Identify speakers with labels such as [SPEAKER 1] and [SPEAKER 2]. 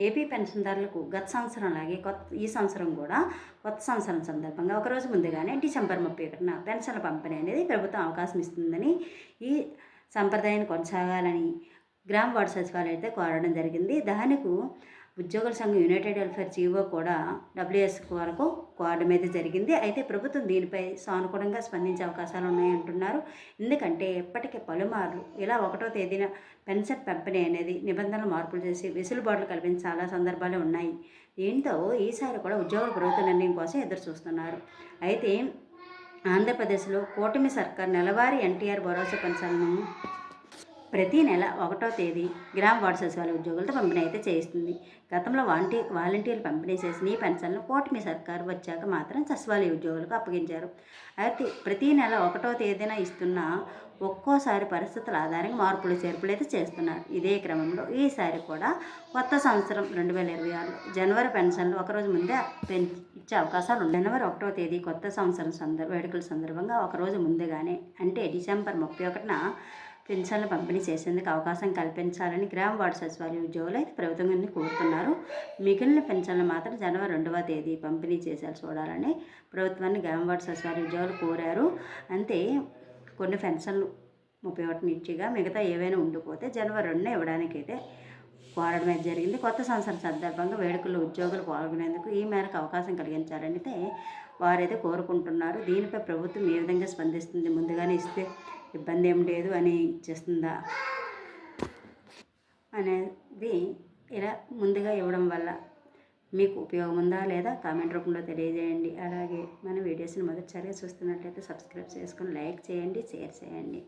[SPEAKER 1] AP పెన్షన్దారులకు గత సంవత్సరం లాగే కొత్త ఈ సంవత్సరం కూడా కొత్త సంవత్సరం సందర్భంగా ఒకరోజు ముందుగానే డిసెంబర్ ముప్పై ఒకటిన పెన్షన్ల పంపిణీ అనేది ప్రభుత్వం అవకాశం ఇస్తుందని ఈ సంప్రదాయాన్ని కొనసాగాలని గ్రామ వార్డు సచివాలయం అయితే కోరడం జరిగింది. దానికి ఉద్యోగుల సంఘం యునైటెడ్ వెల్ఫేర్ జీవో కూడా డబ్ల్యూఎస్ వరకు కోరడం అయితే జరిగింది. అయితే ప్రభుత్వం దీనిపై సానుకూలంగా స్పందించే అవకాశాలు ఉన్నాయంటున్నారు. ఎందుకంటే ఇప్పటికే పలుమార్లు ఇలా ఒకటో తేదీన పెన్షన్ పంపిణీ అనేది నిబంధనలు మార్పులు చేసి వెసులుబాట్లు కల్పించిన చాలా సందర్భాలు ఉన్నాయి. దీంతో ఈసారి కూడా ఉద్యోగుల ప్రభుత్వ నిర్ణయం కోసం ఎదురు చూస్తున్నారు అయితే ఆంధ్రప్రదేశ్లో కూటమి సర్కార్ నెలవారీ ఎన్టీఆర్ భరోసా పెన్షన్ను ప్రతి నెల ఒకటో తేదీ గ్రామ వార్డు సచివాలయ ఉద్యోగులతో పంపిణీ అయితే చేయిస్తుంది. గతంలో వాలంటీ వాలంటీర్లు పంపిణీ చేసిన ఈ పెన్షన్లు కూటమి సర్కారు వచ్చాక మాత్రం సచివాలయ ఉద్యోగులకు అప్పగించారు. అయితే ప్రతి నెల ఒకటో తేదీన ఇస్తున్న ఒక్కోసారి పరిస్థితుల ఆధారంగా మార్పులు చేర్పులు అయితే చేస్తున్నారు. ఇదే క్రమంలో ఈసారి కూడా కొత్త సంవత్సరం రెండు వేల ఇరవై ఆరులో జనవరి పెన్షన్లు ఒకరోజు ముందే పెన్ ఇచ్చే అవకాశాలు ఉన్నాయి. జనవరి ఒకటో తేదీ కొత్త సంవత్సరం సందర్భ వేడుకల సందర్భంగా ఒకరోజు ముందుగానే అంటే డిసెంబర్ ముప్పై ఒకటిన పెన్షన్లు పంపిణీ చేసేందుకు అవకాశం కల్పించాలని గ్రామ వార్డు సచివాలయ ఉద్యోగులు అయితే ప్రభుత్వాన్ని కోరుతున్నారు. మిగిలిన పెన్షన్లు మాత్రం జనవరి రెండవ తేదీ పంపిణీ చేసేలా చూడాలని ప్రభుత్వాన్ని గ్రామ వార్డు సచివాలయ ఉద్యోగులు కోరారు. అంతే కొన్ని పెన్షన్లు ముప్పై ఒకటి ఇచ్చిగా మిగతా ఏవైనా ఉండిపోతే జనవరి రెండున ఇవ్వడానికి అయితే కోరడం అయితే జరిగింది. కొత్త సంవత్సరం సందర్భంగా వేడుకల్లో ఉద్యోగులు పాల్గొనేందుకు ఈ మేరకు అవకాశం కలిగించాలని అయితే వారైతే కోరుకుంటున్నారు. దీనిపై ప్రభుత్వం ఏ విధంగా స్పందిస్తుంది? ముందుగానే ఇస్తే ఇబ్బంది ఏం లేదు అని ఇచ్చేస్తుందా అనేది ఇలా ముందుగా ఇవ్వడం వల్ల మీకు ఉపయోగం ఉందా లేదా కామెంట్ రూపంలో తెలియజేయండి. అలాగే మన వీడియోస్ని మొదటిసారిగా చూస్తున్నట్లయితే సబ్స్క్రైబ్ చేసుకొని లైక్ చేయండి షేర్ చేయండి.